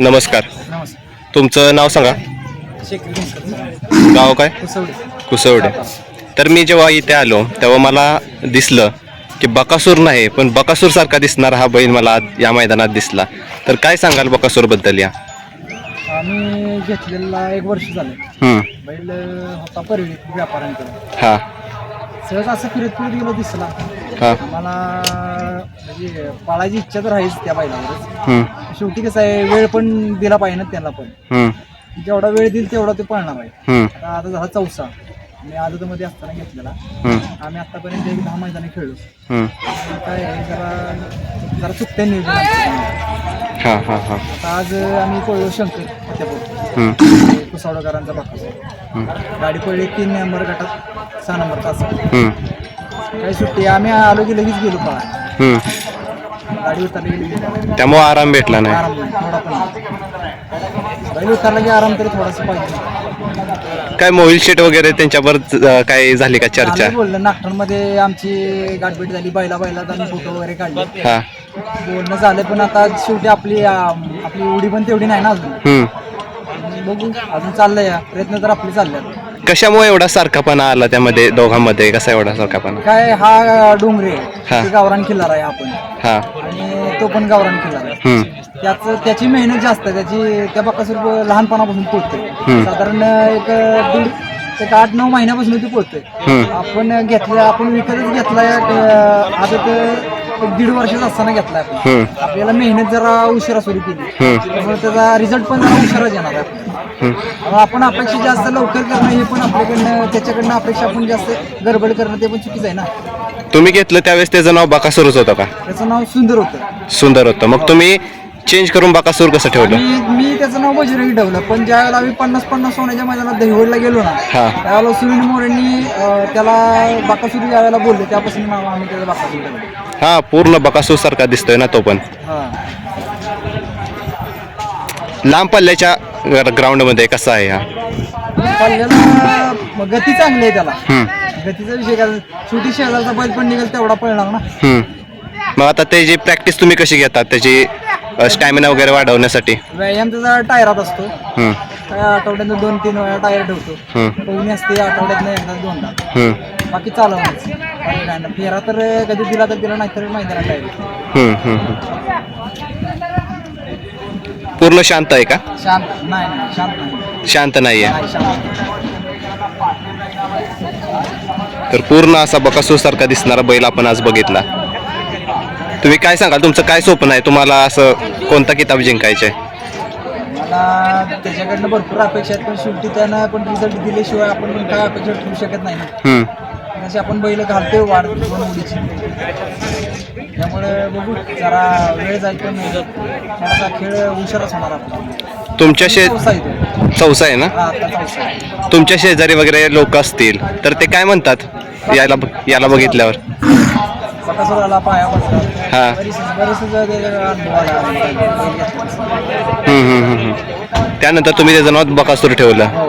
नमस्कार. नमस्कार. तुमचं नाव सांगा. शेखरी गाव काय? कुसवडे. कुसवडे. तर मी जेव्हा इथे आलो तेव्हा मला दिसलं की बकासूर नाही पण बकासूर सारखा दिसणारा हा बैल मला आज या मैदानात दिसला. तर काय सांगाल बकासूरबद्दल या? आम्ही घेतलेला एक वर्ष झालं. हम्म, बैल होता परळी व्यापाऱ्यांकडे हा. सहज असं फिरत फिरत गेलो दिसला. हा. आम्हाला म्हणजे पाळायची इच्छा तर आहेच त्या बैलावरच. हम्म, शेवटी कसं आहे वेळ पण दिला पाहिजे ना त्यांना पण. हम्म, जेवढा वेळ देईल तेवढा ते पळणार आहे. हम्म, आता आता झाला चौसा. मी आदतमध्ये असताना घेतलेला. हम्म, आम्ही आतापर्यंत एक दहा मैदानी खेळलो. हम्म. काय आहे, जरा जरा चुकते नियोजन आमचं. हा हा हा. आता आज आम्ही पळलो शंकर फतेपूर हम्म, कुसावडकरांचा बाकी हम्म, गाडी पडली तीन नंबर गटात सहा नंबर तास हम्म, काही सुट्टी आम्ही आलो की लगेच गेलो पळा हम्म. गाडी उतरली. त्यामुळं आराम भेटला नाही. आराम थोडा पण. उतरला की आराम तरी थोडासा पाहिजे. काय मोबाईल शेट वगैरे त्यांच्यावर अं, काय झाली का चर्चा? आम्ही बोललो नागठाणमध्ये आमची गाठभेट झाली बैला बैला आम्ही फोटो वगैरे काढले. हा. बोलणं झालं पण आता शेवटी आपली आपली उडी पण तेवढी नाही ना अजून. हम्म. बघू अजून चाललंय या प्रयत्न तर आपले चालले कशामुळे एवढा सारखापणा आला त्यामध्ये दोघांमध्ये? कसा एवढा सारखापणा? काय हा डोंगरे हा. ते गावरान किल्लार आहे आपण. हा. आणि तो पण गावरान किल्लार आहे. हम्म, त्याचं त्याची मेहनत जास्त आहे. त्याची त्या बाकासूर लहानपणापासून हम्म. साधारण एक दीड एक आठ नऊ महिन्यापासून ती हम्म. आपण घेतलं आपण विकतच घेतलाय अं, आता ते एक दीड वर्षाचा असताना आपण. हम्म, आपल्याला मेहनत जरा उशिरा सुरू केली. हम्म, त्यामुळे त्याचा रिझल्ट पण जरा उशिराच येणार आहे. आपल्याला. हम्म. त्यामुळे आपण अपेक्षा जास्त लवकर करणं हे पण आपल्याकडनं त्याच्याकडनं अपेक्षा आपण जास्त गडबड करणं ते पण चुकीचं आहे ना. तुम्ही घेतलं त्यावेळेस त्याचं नाव बकासूरच होतं का? त्याचं नाव सुंदर होतं. सुंदर होतं. मग तुम्ही चेंज करून बकासूर कसं ठेवलं? मी मी त्याचं नाव बजरंगी ठेवलं. पण ज्या वेळेला आम्ही पन्नास पन्नास सोन्याच्या मैदानात दहिवडला गेलो ना हा. त्यावेळेला सुनील मोरेंनी अं, त्याला बाकासुरी ज्या वेळेला बोलले त्यापासून नाव आम्ही त्याचं बाकासुरी ठेवलं हा पूर्ण बकासूर सारखा दिसतोय ना तो पण. हा. लांब पल्ल्याच्या ग्राउंडमध्ये कसा आहे हा? पल्ल्याला मग गती चांगली आहे त्याला. हम्म, गतीचा विषय काय? छोटी शेजारचा बैल पण निघेल तेवढा पळणार ना. हम्म. मग आता त्याची प्रॅक्टिस तुम्ही कशी घेतात? त्याची स्टॅमिना वगैरे वाढवण्यासाठी? व्यायाम त्याचा टायरात असतो. हम्म, आठवड्यात दोन तीन वेळा टायर ठेवतो. पवनी असते आठवड्यात एकदा दोनदा. बाकी नाही फेरा तर कधी दिला तर दिला नाही तर मैदानात हम्म. पूर्ण शांत आहे का? शांत नाही शांत नाही. शांत नाही आहे. तर पूर्ण असा बकासूर सारखा दिसणारा बैल आपण आज बघितला. तुम्ही काय सांगाल? तुमचं काय स्वप्न आहे? तुम्हाला असं कोणता किताब जिंकायचं आहे? मला त्याच्याकडनं भरपूर अपेक्षा आहेत पण शेवटी त्यानं पण रिझल्ट दिल्याशिवाय आपण पण काय अपेक्षा ठेवू शकत नाही ना. हम्म, जशी आपण बैल घालतोय वाढ उडीची त्यामुळे बघू जरा वेळ जाईल पण थोडासा खेळ हुशारच होणार आपला. तुमच्या शे चौसा आहे ना? हा आता चौसा आहे. तुमच्या शेजारी वगैरे लोक असतील तर ते काय म्हणतात? याला याला बघितल्यावर. पाया पडतात हा. बरीच. त्यानंतर तुम्ही त्याचं नाव बकासूर ठेवलं हो